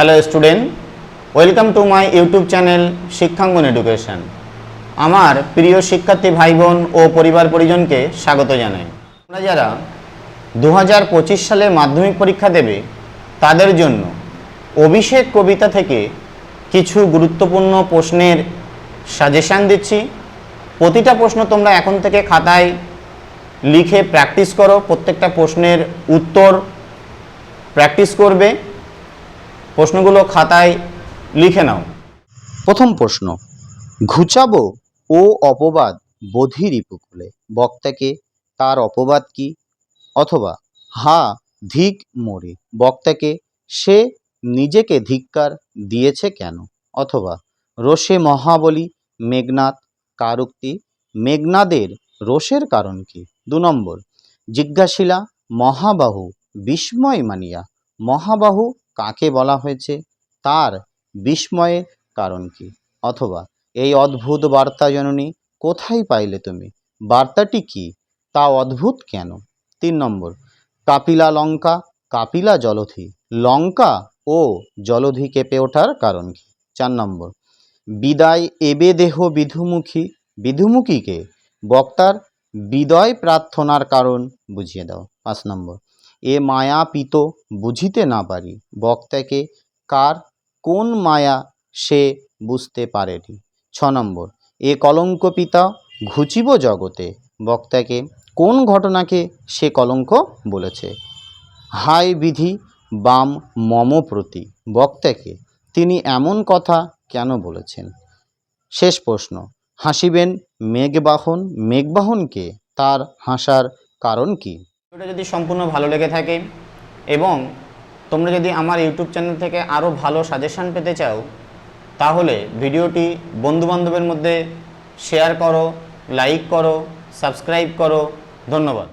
Hello student welcome to my YouTube channel Shikkhangan education আমার প্রিয় শিক্ষার্থী ভাই বোন ও পরিবার পরিজনকে স্বাগত জানাই। তোমরা যারা দু হাজার পঁচিশ সালে মাধ্যমিক পরীক্ষা দেবে, তাদের জন্য অভিষেক কবিতা থেকে কিছু গুরুত্বপূর্ণ প্রশ্নের সাজেশান দিচ্ছি। প্রতিটা প্রশ্ন তোমরা এখন থেকে খাতায় লিখে প্র্যাকটিস করো, প্রত্যেকটা প্রশ্নের উত্তর প্র্যাকটিস করবে। প্রশ্নগুলো খাতায় লিখে নাও। প্রথম প্রশ্ন, ঘুচাবো ও অপবাদ বধির উপকূলে বক্তাকে তার অপবাদ কি? অথবা, হা, ধিক মোরে, বক্তাকে সে নিজেকে ধিক্কার দিয়েছে কেন? অথবা, রোষে মহাবলী মেঘনাদ, কারুক্তি মেঘনাদের রোষের কারণ কি? দু নম্বর, জিজ্ঞাসিলা মহাবাহু বিস্ময় মানিয়া, মহাবাহু কাকে বলা হয়েছে? তার বিস্ময়ের কারণ কি? অথবা এই অদ্ভুত বার্তা জননী কোথায় পাইলে তুমি? বার্তাটি কি? তা অদ্ভুত কেন? তিন নম্বর, কাপিলা লঙ্কা, কাপিলা জলধি। লঙ্কা ও জলধি কেঁপে ওঠার কারণ কি? চার নম্বর, বিদায় এবে দেহ বিধুমুখী। বিধুমুখীকে বক্তার বিদয় প্রার্থনার কারণ বুঝিয়ে দাও। পাঁচ নম্বর এ মায়া পিত বুঝিতে না পারি। বক্তাকে কার, কোন মায়া সে বুঝতে পারেনি। ছ নম্বর, এ কলঙ্ক পিতা ঘুচিব জগতে। বক্তাকে কোন ঘটনাকে সে কলঙ্ক বলেছে? হায় বিধি, বাম মম প্রতি। বক্তাকে তিনি এমন কথা কেন বলেছেন? শেষ প্রশ্ন, হাসিবেন মেঘবাহন, মেঘবাহনকে? তার হাসার কারণ কি? ভিডিওটা যদি সম্পূর্ণ ভালো লেগে থাকে এবং তোমরা যদি আমার ইউটিউব চ্যানেল থেকে আরও ভালো সাজেশান পেতে চাও, তাহলে ভিডিওটি বন্ধুবান্ধবের মধ্যে শেয়ার করো, লাইক করো, সাবস্ক্রাইব করো। ধন্যবাদ।